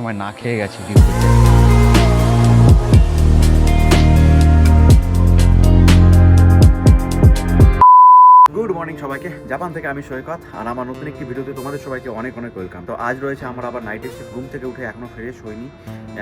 সময় না খেয়ে গেছি ডিউটিতে সবাইকে, জাপান থেকে আমি সৈকত, আর আমার নতুন একটি ভিডিওতে তোমাদের সবাইকে অনেক অনেক ওয়েলকাম তো আজ রয়েছে আমার আবার নাইট শিফট ঘুম থেকে উঠে এখনও ফ্রেশ হয়নি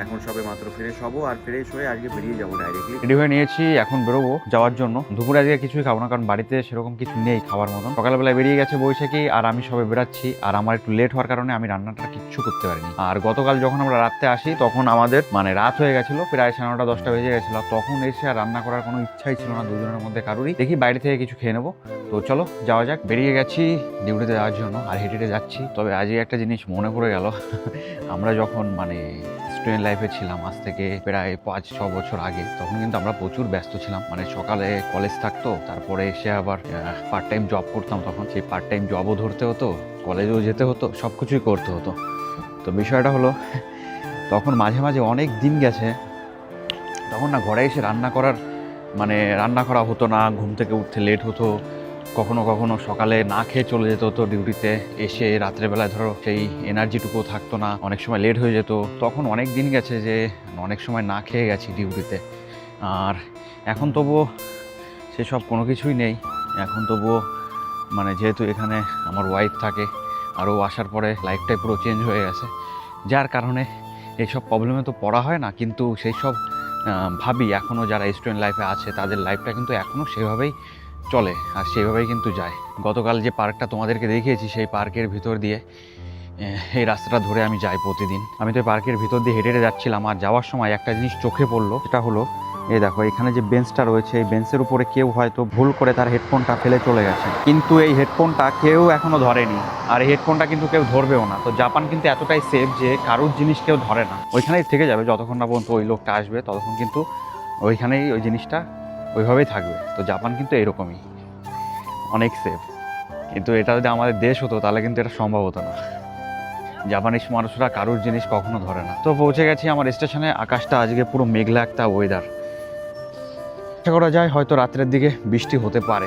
এখন সবে মাত্র ফ্রেশ হব আর ফ্রেশ হয়ে আজকে বেরিয়ে যাব ডাইরেক্টলি রেডি হয়ে নিয়েছি, এখন বেরোবো যাওয়ার জন্য। দুপুরে আজকে কিছুই খাব না, কারণ বাড়িতে সেরকম কিছু নেই খাবার মতন। সকালবেলা বেরিয়ে গেছে বৈশাখী, আর আমি সবে বেরাচ্ছি, আর আমার একটু লেট হওয়ার কারণে আমি রান্নাটা কিচ্ছু করতে পারিনি। আর গতকাল যখন আমরা রাত্রে আসি, তখন আমাদের মানে রাত হয়ে গেছিল, প্রায় সাড়ে নটা, দশটা বেজে গেছিল। তখন এসে আর রান্না করার কোনো ইচ্ছাই ছিল না, দুজনের মধ্যে কারোরই। দেখি বাইরে থেকে কিছু খেয়ে নেব। তো চলো, যাওয়া যাক, বেরিয়ে গেছি, ডিউটিতে যাওয়ার জন্য, আর হেঁটে হেঁটে যাচ্ছি। তবে আজকে একটা জিনিস মনে পড়ে গেল। আমরা যখন মানে স্টুডেন্ট লাইফে ছিলাম, আজ থেকে প্রায় পাঁচ, ছ বছর আগে, তখন কিন্তু আমরা প্রচুর ব্যস্ত ছিলাম। মানে সকালে কলেজ থাকতো, তারপরে এসে আবার পার্ট টাইম জব করতাম তখন। সেই পার্ট টাইম জবও ধরতে হতো কলেজেও যেতে হতো সব কিছুই করতে হতো। তো বিষয়টা হলো, তখন মাঝে মাঝে অনেক দিন গেছে, তখন না ঘরে এসে রান্না করার মানে রান্না করা হতো না, ঘুম থেকে উঠতে লেট হতো কখনো কখনো সকালে না খেয়ে চলে যেত হতো ডিউটিতে। এসে রাত্রেবেলায় ধরো সেই এনার্জিটুকু থাকতো না, অনেক সময় লেট হয়ে যেত। তখন অনেক দিন গেছে যে অনেক সময় না খেয়ে গেছি ডিউটিতে। আর এখন তবুও সেসব কোনো কিছুই নেই। এখন তবুও মানে যেহেতু এখানে আমার ওয়াইফ থাকে আরও আসার পরে লাইফটাই পুরো চেঞ্জ হয়ে গেছে। যার কারণে এইসব প্রবলেমে তো পড়া হয় না, কিন্তু সেই সব ভাবি এখনও যারা স্টুডেন্ট লাইফে আছে, তাদের লাইফটা কিন্তু এখনও সেভাবেই চলে, আর সেইভাবেই কিন্তু যায়। গতকাল যে পার্কটা তোমাদেরকে দেখিয়েছি, সেই পার্কের ভিতর দিয়ে এই রাস্তাটা ধরে আমি যাই প্রতিদিন। আমি তো পার্কের ভিতর দিয়ে হেঁটে হেঁটে যাচ্ছিলাম, আর যাওয়ার সময় একটা জিনিস চোখে পড়ল, সেটা হলো, এই দেখো, এখানে যে বেঞ্চটা রয়েছে, এই বেঞ্চের উপরে কেউ হয়তো ভুল করে তার হেডফোনটা ফেলে চলে গেছে। কিন্তু এই হেডফোনটা কেউ এখনও ধরেনি, আর এই হেডফোনটা কিন্তু কেউ ধরবেও না। তো জাপান কিন্তু এতটাই সেফ যে কারোর জিনিস কেউ ধরে না। ওইখানেই থেকে যাবে, যতক্ষণ না পর্যন্ত ওই লোকটা আসবে, ততক্ষণ কিন্তু ওইখানেই ওই জিনিসটা ওইভাবেই থাকবে। তো জাপান কিন্তু এরকমই। অনেক সেফ কিন্তু এটা যদি আমাদের দেশ হতো, তাহলে কিন্তু এটা সম্ভব হতো না। জাপানিজ মানুষরা কারোর জিনিস কখনো ধরে না। তো পৌঁছে গেছি আমার স্টেশনে। আকাশটা আজকে পুরো মেঘলা একটা ওয়েদার আশা করা যায় হয়তো রাত্রের দিকে বৃষ্টি হতে পারে।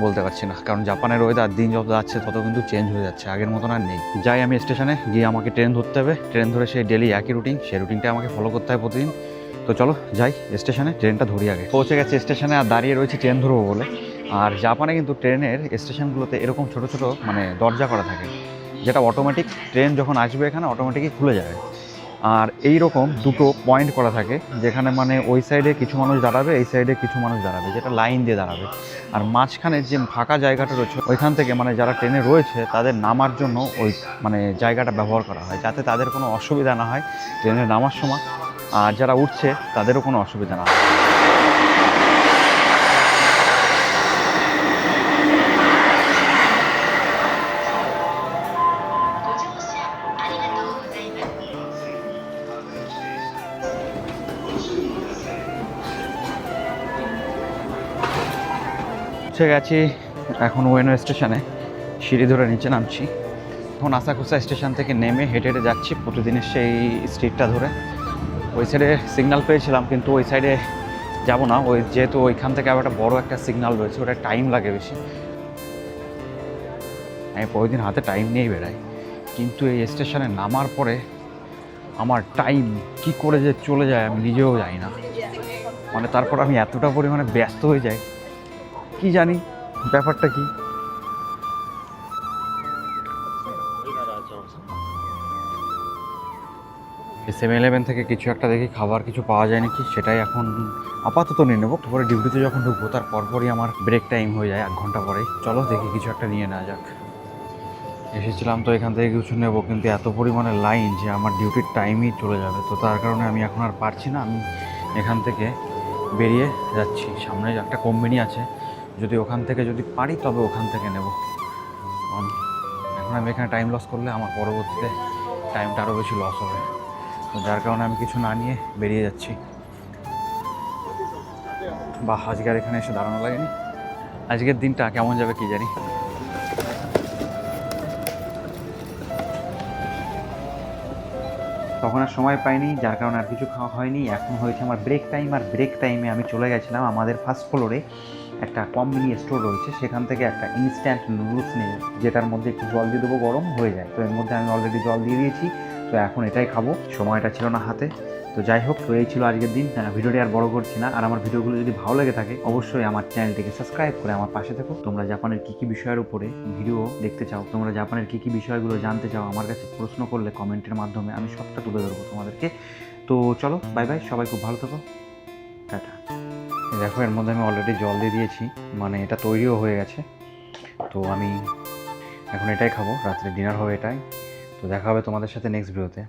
বলতে পারছি না। কারণ জাপানের ওয়েদার দিন যত যাচ্ছে, তত কিন্তু চেঞ্জ হয়ে যাচ্ছে। আগের মতন আর নেই। যাই আমি স্টেশনে গিয়ে আমাকে ট্রেন ধরতে হবে। ট্রেন ধরে সেই ডেলি একই রুটিন সেই রুটিনটা আমাকে ফলো করতে হয় প্রতিদিন। তো চলো যাই, স্টেশনে, ট্রেনটা ধরি আগে। পৌঁছে গেছে স্টেশনে আর দাঁড়িয়ে রয়েছে ট্রেন ধরবো বলে। আর জাপানে কিন্তু ট্রেনের স্টেশনগুলোতে এরকম ছোট ছোট মানে দরজা করা থাকে, যেটা অটোমেটিক ট্রেন যখন আসবে এখানে অটোমেটিকই খুলে যাবে। আর এই রকম দুটো পয়েন্ট করা থাকে, যেখানে মানে ওই সাইডে কিছু মানুষ দাঁড়াবে, এই সাইডে কিছু মানুষ দাঁড়াবে, যেটা লাইন দিয়ে দাঁড়াবে। আর মাঝখানে যে ফাঁকা জায়গাটা রয়েছে, ওইখান থেকে মানে যারা ট্রেনে রয়েছে, তাদের নামার জন্য ওই মানে জায়গাটা ব্যবহার করা হয়, যাতে তাদের কোনো অসুবিধা না হয় ট্রেনে নামার সময়। আর যারা উঠছে, তাদেরও কোনো অসুবিধা না। গেছি, এখন ওয়েনো স্টেশনে। সিঁড়ি ধরে নিচে নামছি। এখন আসাকুসা স্টেশন থেকে নেমে হেঁটে হেঁটে যাচ্ছি, প্রতিদিনের সেই স্ট্রিটটা ধরে। ওই সাইডে সিগনাল পেয়েছিলাম, কিন্তু ওই সাইডে যাব না। ওই যেহেতু ওইখান থেকে আবার একটা বড় একটা সিগনাল রয়েছে, ওটা টাইম লাগে বেশি। আমি প্রতিদিন হাতে টাইম নিয়েই বেড়াই। কিন্তু এই স্টেশনে নামার পরে আমার টাইম কি করে যে চলে যায় আমি নিজেও যাই না। মানে তারপর আমি এতটা পরিমাণে ব্যস্ত হয়ে যাই। কি জানি, ব্যাপারটা কি? সেভেন ইলেভেন থেকে কিছু একটা দেখি খাবার কিছু পাওয়া যায় নাকি? সেটাই এখন আপাতত নিয়ে নেব। তারপরে ডিউটিতে যখন ঢুকবো, তার পরপরই আমার ব্রেক টাইম হয়ে যায় এক ঘণ্টা পরেই। চলো দেখি কিছু একটা নিয়ে নেওয়া যাক। এসেছিলাম তো এখান থেকে কিছু নেব, কিন্তু এত পরিমাণে লাইন যে আমার ডিউটির টাইমই চলে যাবে। তো তার কারণে আমি এখন আর পারছি না। আমি এখান থেকে বেরিয়ে যাচ্ছি। সামনে একটা কোম্পানি আছে। যদি ওখান থেকে যদি পারি, তবে ওখান থেকে নেব। এখন আমি এখানে টাইম লস করলে আমার পরবর্তীতে টাইমটা আরও বেশি লস হবে। যার কারণে আমি কিছু না নিয়ে বেরিয়ে যাচ্ছি। বা আজকে আর এখানে এসে দাঁড়ানো লাগেনি। আজকের দিনটা কেমন যাবে কি জানি। তখন আর সময় পাইনি, যার কারণে আর কিছু খাওয়া হয়নি। এখন হয়েছে আমার ব্রেক টাইম আর ব্রেক টাইমে আমি চলে গেছিলাম আমাদের ফার্স্ট ফ্লোরে একটা কম্বিনি স্টোর রয়েছে। সেখান থেকে একটা ইনস্ট্যান্ট নুডলস নিয়ে যেটার মধ্যে একটু জল দিয়ে দেবো, গরম হয়ে যায়। তো এর মধ্যে আমি অলরেডি জল দিয়ে দিয়েছি। তো এখন এটাই খাব, সময়টা ছিল না হাতে। তো যাই হোক, তো এই ছিল আজকের দিন। ভিডিওটি আর বড় করছি না। আর আমার ভিডিওগুলো যদি ভালো লেগে থাকে, অবশ্যই আমার চ্যানেলটিকে সাবস্ক্রাইব করে আমার পাশে থাকো। তোমরা জাপানের কী কী বিষয়ের উপরে ভিডিও দেখতে চাও, তোমরা জাপানের কী কী বিষয়গুলো জানতে চাও, আমার কাছে প্রশ্ন করলে কমেন্টের মাধ্যমে আমি সবটা তুলে ধরবো তোমাদেরকে। তো চলো বাই বাই সবাই খুব ভালো থাকো। টাটা। দেখো, এর মধ্যে আমি অলরেডি জল দিয়ে দিয়েছি মানে এটা তৈরিও হয়ে গেছে। তো আমি এখন এটাই খাব, রাত্রে ডিনার হবে এটাই। তো দেখা হবে তোমাদের সাথে নেক্সট ভিডিওতে